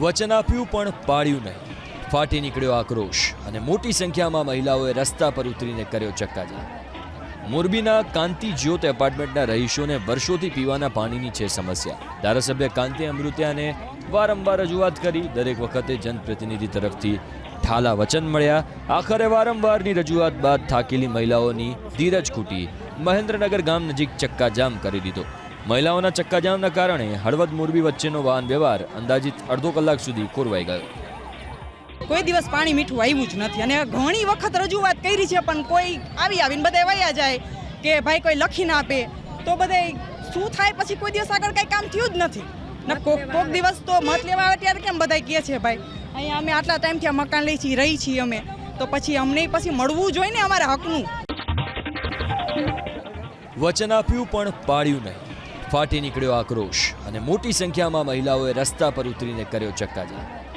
વચન આપ્યું, પણ પાળ્યું નહીં. ફાટી નીકળ્યો આક્રોશ અને મોટી સંખ્યામાં મહિલાઓએ રસ્તા પર ઉતરીને કર્યો ચક્કાજામ. મોરબીના કાંતિ જ્યોત એપાર્ટમેન્ટના રહીશોને વર્ષોથી પીવાના પાણીની છે સમસ્યા. ધારાસભ્ય કાંતિ અમૃત્યાને વારંવાર રજૂઆત કરી, દરેક વખતે જનપ્રતિનિધિ તરફથી ઠાલા વચન મળ્યા. આખરે વારંવારની રજૂઆત બાદ થાકેલી મહિલાઓની ધીરજ ખૂટી. મહેન્દ્રનગર ગામ નજીક ચક્કાજામ કરી દીધો. મહિલાઓના ચક્કાજામના કારણે હળવદ મોરબી વચ્ચેનો વાહન વ્યવહાર અંદાજિત અડધો કલાક સુધી ખોરવાઈ ગયો. કોઈ દિવસ પાણી મીઠું આવ્યું જ નથી અને ઘણી વખત રજૂઆત કરી છે પણ કોઈ આવી આવીને બધા વયા જાય કે ભાઈ કોઈ લખી ના આપે તો બધે શું થાય પછી કોઈ દિવસ આગળ કંઈ કામ થયું જ નથી. ને કોક કોક દિવસ તો મત લેવા આવે ત્યારે કેમ બધા કહે છે ભાઈ અહીંયા અમે આટલા ટાઈમથી આ મકાન લઈ છીએ રહી છીએ અમે તો પછી અમને પછી મળવું જોઈએ ને અમારા હકનું. વચન આપ્યું પણ પાળ્યું નહીં. ફાટી નીકળ્યો આક્રોશ અને મોટી સંખ્યામાં મહિલાઓએ રસ્તા પર ઉતરીને કર્યો ચક્કાજામ.